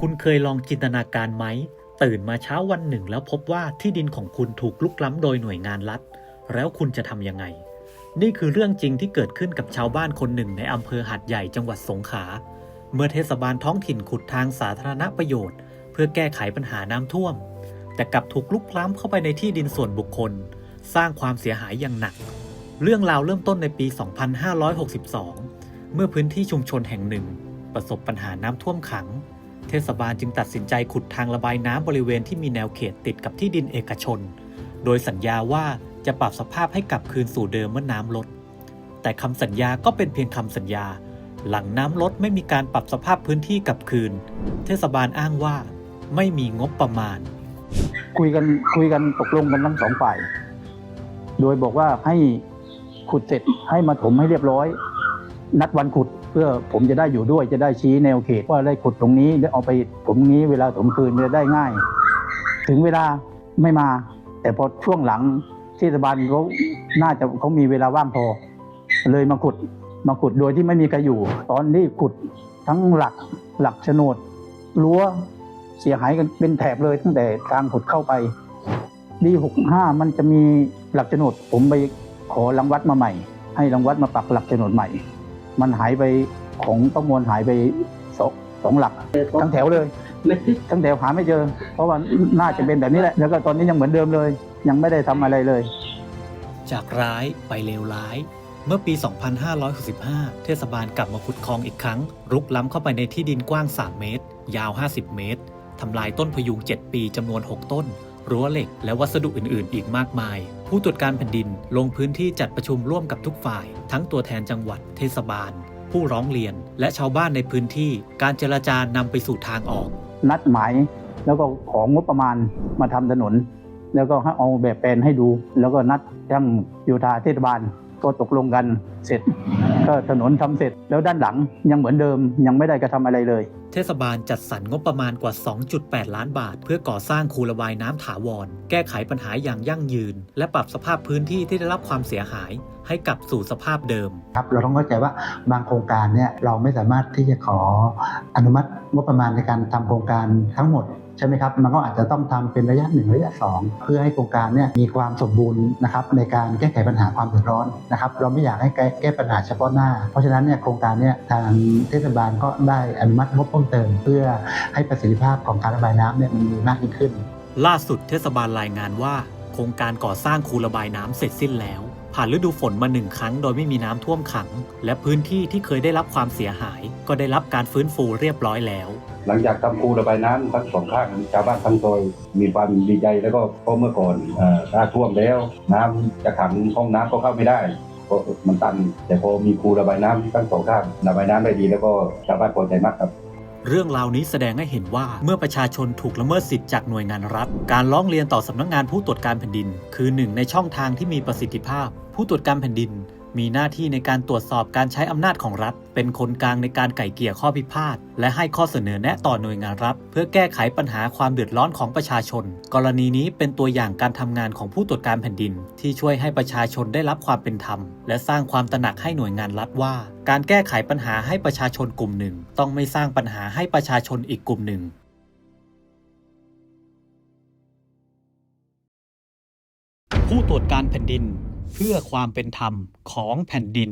คุณเคยลองจินตนาการไหม ตื่นมาเช้าวันหนึ่งแล้วพบว่าที่ดินของคุณถูกลุกล้ำโดยหน่วยงานรัฐ แล้วคุณจะทำยังไง นี่คือเรื่องจริงที่เกิดขึ้นกับชาวบ้านคนหนึ่งในอำเภอหัดใหญ่จังหวัดสงขลาเมื่อเทศบาลท้องถิ่นขุดทางสาธารณประโยชน์ เพื่อแก้ไขปัญหาน้ำท่วม แต่กลับถูกลุกล้ำเข้าไปในที่ดินส่วนบุคคล สร้างความเสียหายอย่างหนัก เรื่องราวเริ่มต้นในปี 2562 เมื่อพื้นที่ชุมชนแห่งหนึ่ง ประสบปัญหาน้ำท่วมขัง เทศบาลจึงตัดสินใจขุดทางระบายน้ำบริเวณที่มีแนวเขตติดกับที่ดินเอกชน โดยสัญญาว่าจะปรับสภาพให้กลับคืนสู่เดิมเมื่อน้ำลด แต่คำสัญญาก็เป็นเพียงคำสัญญา หลังน้ำลดไม่มีการปรับสภาพพื้นที่กลับคืน เทศบาลอ้างว่าไม่มีงบประมาณ คุยกันคุยกันตกลงกันทั้งสองฝ่าย โดยบอกว่าให้ขุดเสร็จให้มาถมให้เรียบร้อย นัดวันขุดเพื่อผมจะได้อยู่ด้วยจะได้ชี้แนวเขตว่าได้ขุดตรงนี้แล้วเอาไปถมนี้เวลาถมคืนจะได้ง่าย ถึงเวลาไม่มา แต่พอช่วงหลังเทศบาลเขาน่าจะเขามีเวลาว่างพอ เลยมาขุดมาขุดโดยที่ไม่มีใครอยู่ ตอนนี้ขุดทั้งหลักหลักโฉนดรั้วเสียหายกันเป็นแถบเลยตั้งแต่ทางขุดเข้าไปปีหกห้ามันจะมีหลักโฉนดผมไปขอรังวัดมาใหม่ ให้รังวัดมาปักหลักโฉนดใหม่ มันหายไปของประมวลหายไปสองสองหลักทั้งแถวเลยทั้งแถวหาไม่เจอ เพราะว่าน่าจะเป็นแบบนี้แหละแล้วก็ตอนนี้ยังเหมือนเดิมเลย ยังไม่ได้ทำอะไรเลย จากร้ายไปเลวร้าย เมื่อปี 2565 เทศบาลกลับมาขุดคลองอีกครั้ง รุกล้ำเข้าไปในที่ดินกว้าง 3 เมตร ยาว 50 เมตรทำลายต้นพยุง 7 ปีจำนวน 6 ต้น รั้วเหล็ก และวัสดุอื่น ๆ อีกมากมาย ผู้ตรวจการแผ่นดินลงพื้นที่จัดประชุมร่วมกับทุกฝ่าย ทั้งตัวแทนจังหวัด เทศบาล ผู้ร้องเรียน และชาวบ้านในพื้นที่ การเจรจานำไปสู่ทางออก นัดหมายแล้วก็ของงบประมาณมาทำถนน แล้วก็ให้เอาแบบแปลนให้ดู แล้วก็นัดช่งโยธาเทศบาลก็ตกลงกันเสร็จ ก็ถนนทำเสร็จแล้วด้านหลังยังเหมือนเดิมยังไม่ได้กระทำอะไรเลย เทศบาลจัดสรรงบประมาณกว่า 2.8 ล้านบาท เพื่อก่อสร้างคูระบายน้ำถาวร แก้ไขปัญหาอย่างยั่งยืน และปรับสภาพพื้นที่ที่ได้รับความเสียหายให้กลับสู่สภาพเดิมครับเราต้องเข้าใจว่าบางโครงการเนี่ยเราไม่สามารถที่จะขออนุมัติงบประมาณในการทำโครงการทั้งหมด ใช่ไหมครับมันก็อาจจะต้องทำเป็นระยะหนึ่งระยะสองเพื่อให้โครงการเนี่ยมีความสมบูรณ์นะครับในการแก้ไขปัญหาความเดือดร้อนนะครับเราไม่อยากให้แก้แก้ปัญหาเฉพาะหน้า เพราะฉะนั้นเนี่ยโครงการเนี่ยทางเทศบาลก็ได้อนุมัติงบเพิ่มเติม เพื่อให้ประสิทธิภาพของการระบายน้ำเนี่ยมันมีมากยิ่งขึ้น ล่าสุดเทศบาลรายงานว่า โครงการก่อสร้างคูระบายน้ำเสร็จสิ้นแล้ว ผ่านฤดูฝนมาหนึ่งครั้งโดยไม่มีน้ำท่วมขัง และพื้นที่ที่เคยได้รับความเสียหาย ก็ได้รับการฟื้นฟูเรียบร้อยแล้ว หลังจากทำคูระบายน้ำทั้งสองข้างชาวบ้านทั้งซอยมีความดีใจแล้วก็เพราะเมื่อก่อนถ้าท่วมแล้ว น้ำจะขังห้องน้ำก็เข้าไม่ได้มันตันแต่พอมีคูระบายน้ำทั้งสองข้างระบายน้ำได้ดีแล้วก็ชาวบ้านพอใจมากครับเรื่องราวนี้แสดงให้เห็นว่าเมื่อประชาชนถูกละเมิดสิทธิ์จากหน่วยงานรัฐ การร้องเรียนต่อสำนักงงานผู้ตรวจการแผ่นดิน คือหนึ่งในช่องทางที่มีประสิทธิภาพ ผู้ตรวจการแผ่นดิน มีหน้าที่ในการตรวจสอบการใช้อำนาจของรัฐ เป็นคนกลางในการไก่เกี่ยข้อพิพาท และให้ข้อเสนอแนะต่อหน่วยงานรัฐ เพื่อแก้ไขปัญหาความเดือดร้อนของประชาชน กรณีนี้เป็นตัวอย่างการทำงานของผู้ตรวจการแผ่นดิน ที่ช่วยให้ประชาชนได้รับความเป็นธรรม และสร้างความตระหนักให้หน่วยงานรัฐว่า การแก้ไขปัญหาให้ประชาชนกลุ่มหนึ่ง ต้องไม่สร้างปัญหาให้ประชาชนอีกกลุ่มหนึ่งผู้ตรวจการแผ่นดิน เพื่อความเป็นธรรมของแผ่นดิน